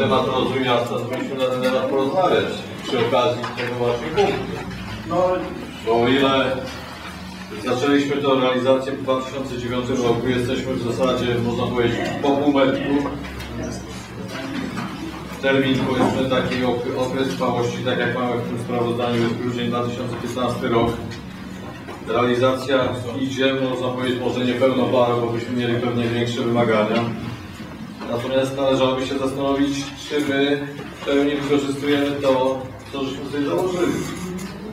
temat miasta, to powinniśmy na ten temat porozmawiać przy okazji tego właśnie punktu. No, Bo o ile zaczęliśmy tę realizację w 2009 roku, jesteśmy w zasadzie, można powiedzieć, po półmetku. Termin, powiedzmy, taki ok- okres trwałości, tak jak mamy w tym sprawozdaniu, jest grudzień 2015 rok. Realizacja idzie, można powiedzieć, może nie pełną parą, bo byśmy mieli pewnie większe wymagania. Natomiast należałoby się zastanowić, czy my w pełni wykorzystujemy to, co żeśmy sobie założyli.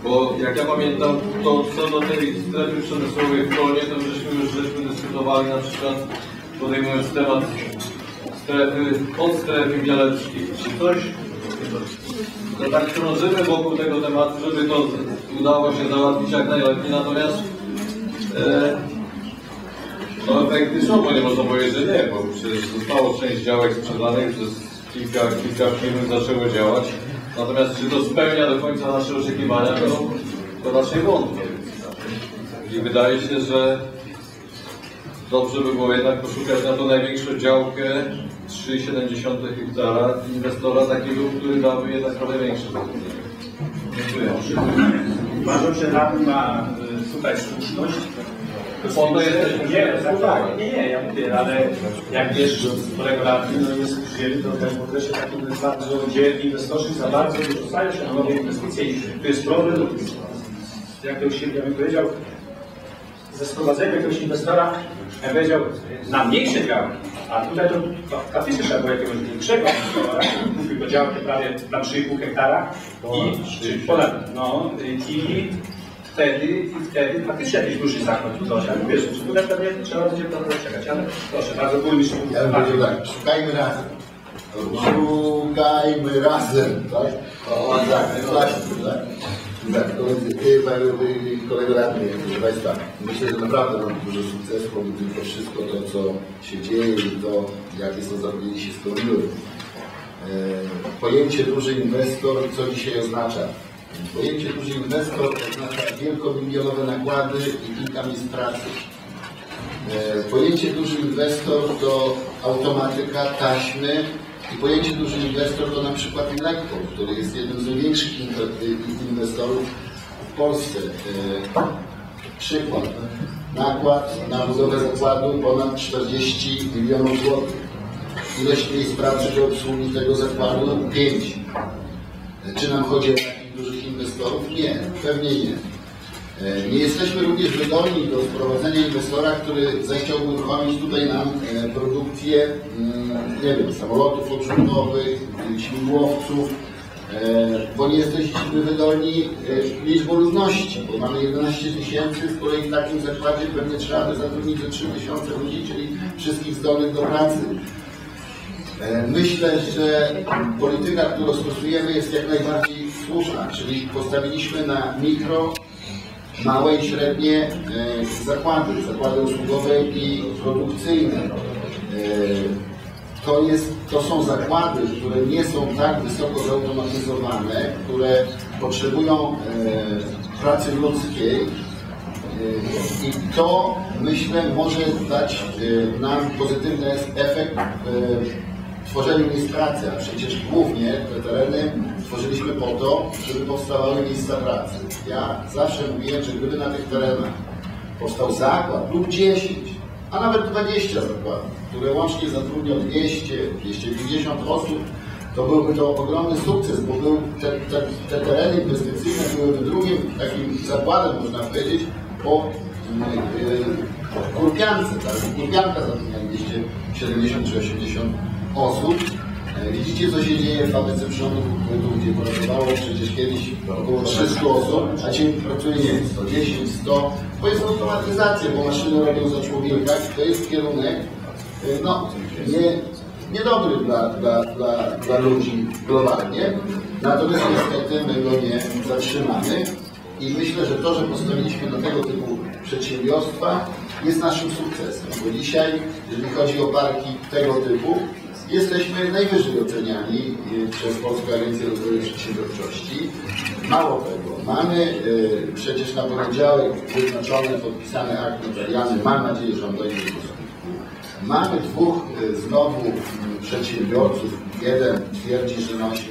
Bo jak ja pamiętam, to co do tej strefy przemysłowej w Kolonie, to żeśmy już żeśmy dyskutowali na przykład podejmując temat strefy, podstrefy Bialeckiej, czy coś. To tak krążymy wokół tego tematu, żeby to udało się załatwić jak najlepiej, natomiast e, no bo nie można powiedzieć, że nie, bo przecież zostało część działek sprzedanych, przez kilka, kilka firm zaczęło działać. Natomiast czy to spełnia do końca nasze oczekiwania, to, to raczej wątpię. I wydaje się, że dobrze by było jednak poszukać na to największą działkę 3,7 hektara inwestora takiego, który dałby jednak trochę większe. Dziękuję. uważam, że radny ma tutaj słuszność. Po to jesteśmy Nie, no tak, nie, nie, ja mówię, ale jak wiesz, radny no jest przyjęty, to też w okresie takim jest bardzo dzielni inwestorzy za bardzo wyrzucają się na nowe inwestycje i tu jest problem, jak to się ja bym powiedział, ze sprowadzeniem jakiegoś inwestora, ja powiedział, na mniejsze działki, a tutaj to faktycznie trzeba było jakiegoś większego inwestora, mówił o działkę prawie na 3,5 hektara i czy ponad, no i wtedy, i wtedy faktycznie jakiś duży zakład i coś, ale wiesz, tutaj pewnie trzeba będzie trochę czekać, ale proszę bardzo, burmistrz Ja bym powiedział tak, szukajmy razem. Szukajmy razem, tak? O, tak, właśnie, tak. Tak, koledzy, kolego radny, proszę Państwa, myślę, że naprawdę mam dużo sukcesu, bo tylko wszystko to, co się dzieje i to, jakie są zapowiedzi się spełniły. E, Pojęcie duży inwestor, co dzisiaj oznacza? Pojęcie duży inwestor oznacza wielkomilionowe nakłady i kilka miejsc pracy. E, Pojęcie duży inwestor to automatyka, taśmy i pojęcie duży inwestor to na przykład Mleko, który jest jednym z największych inwe- inwestorów w Polsce. E, Przykład. Nakład na budowę zakładu ponad 40 milionów złotych. Ilość miejsc pracy do obsługi tego zakładu 5. Czy nam chodzi o dużych inwestorów? Nie, pewnie nie. E, Nie jesteśmy również wydolni do wprowadzenia inwestora, który zechciałby uruchomić tutaj nam e, produkcję, mm, nie wiem, samolotów odrzutowych, śmigłowców, e, bo nie jesteśmy wydolni liczbą ludności, bo mamy 11 tysięcy, z kolei w takim zakładzie pewnie trzeba by zatrudnić ze 3 tysiące ludzi, czyli wszystkich zdolnych do pracy. Myślę, że polityka, którą stosujemy jest jak najbardziej słuszna, czyli postawiliśmy na mikro, małe i średnie e, zakłady, zakłady usługowe i produkcyjne. E, To, jest, to są zakłady, które nie są tak wysoko zautomatyzowane, które potrzebują e, pracy ludzkiej, i to myślę może dać nam pozytywny efekt tworzeniu miejsc pracy, a przecież głównie te tereny tworzyliśmy po to, żeby powstawały miejsca pracy. Ja zawsze mówiłem, że gdyby na tych terenach powstał zakład lub 10, a nawet 20 zakładów, które łącznie zatrudnią 200, 250 osób, to byłby to ogromny sukces, bo był, te, te, te tereny inwestycyjne byłyby drugim takim zakładem, można powiedzieć, po yy, Kurpiance, tak? Kurpianka zatrudnia 270 czy 80 osób. E, Widzicie, co się dzieje w fabryce przyrządów ukrytów, gdzie pracowało przecież kiedyś około 300 osób, a dzisiaj pracuje, nie wiem, 110, 100. To jest automatyzacja, bo maszyny robią za człowieka to jest kierunek, e, no, nie, niedobry dla, dla, dla, dla ludzi globalnie. Natomiast niestety my go nie zatrzymamy. I myślę, że to, że postawiliśmy na tego typu przedsiębiorstwa jest naszym sukcesem, bo dzisiaj, jeżeli chodzi o parki tego typu, jesteśmy najwyżej oceniani y, przez Polską Agencję Rozwoju Przedsiębiorczości. Mało tego, mamy y, przecież na poniedziałek wyznaczony, podpisany akt notarialny, mam nadzieję, że on dojdzie do. Mamy dwóch y, znowu mm, przedsiębiorców. Jeden twierdzi, że na 80%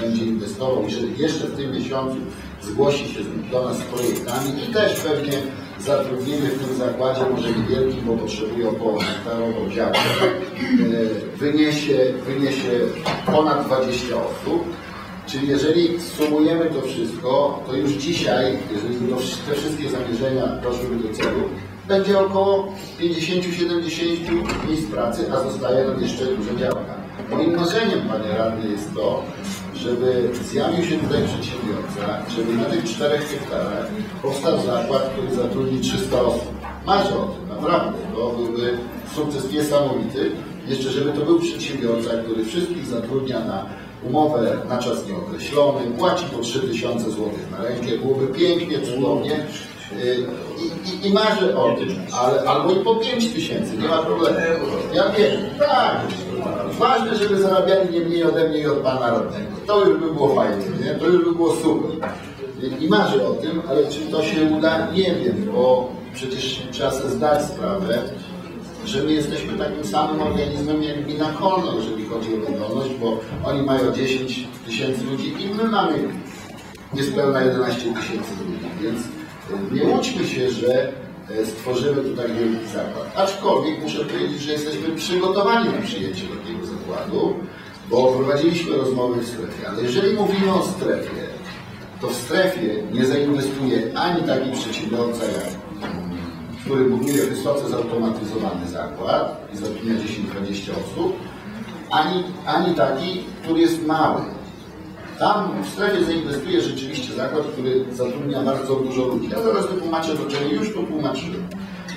będzie inwestował i że jeszcze w tym miesiącu zgłosi się do nas z projektami i też pewnie zatrudnimy w tym zakładzie, może niewielkim, bo potrzebuje około hektarową działkę, y, wyniesie, wyniesie ponad 20 osób. Czyli jeżeli sumujemy to wszystko, to już dzisiaj, jeżeli te wszystkie zamierzenia doszłyby do celu, będzie około 50-70 miejsc pracy, a zostaje nam jeszcze duża działka. Moim marzeniem, panie radny, jest to, żeby zjawił się tutaj przedsiębiorca, żeby na tych 4 hektarach powstał zakład, który zatrudni 300 osób. Marzę o tym, naprawdę. To byłby sukces niesamowity. Jeszcze, żeby to był przedsiębiorca, który wszystkich zatrudnia na umowę na czas nieokreślony, płaci po 3000 zł na rękę, byłoby pięknie, cudownie. Yy, I, i, I marzę o tym, ale, albo i po 5 tysięcy, nie ma problemu. Ja wiem, tak. Ważne, żeby zarabiali nie mniej ode mnie i od pana radnego. To już by było fajnie, nie? to już by było super. I, I marzę o tym, ale czy to się uda, nie wiem, bo przecież trzeba sobie zdać sprawę, że my jesteśmy takim samym organizmem jak gmina Kolno, jeżeli chodzi o wydolność, bo oni mają 10 tysięcy ludzi i my mamy niespełna 11 tysięcy ludzi, więc y, nie łudźmy się, że y, stworzymy tutaj wielki zakład. Aczkolwiek muszę powiedzieć, że jesteśmy przygotowani na przyjęcie takiego zakładu, bo prowadziliśmy rozmowy w strefie, ale jeżeli mówimy o strefie, to w strefie nie zainwestuje ani taki przedsiębiorca jak który buduje wysoce zautomatyzowany zakład i zatrudnia 10-20 osób, ani, ani taki, który jest mały. Tam w strefie zainwestuje rzeczywiście zakład, który zatrudnia bardzo dużo ludzi. Ja zaraz wytłumaczę do czego już to tłumaczyłem.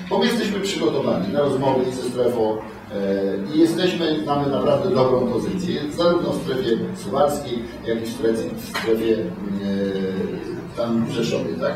Bo my jesteśmy przygotowani na rozmowy ze strefą e, i jesteśmy, mamy naprawdę dobrą pozycję, zarówno w strefie suwalskiej, jak i w strefie, w strefie e, tam w Rzeszowie, tak?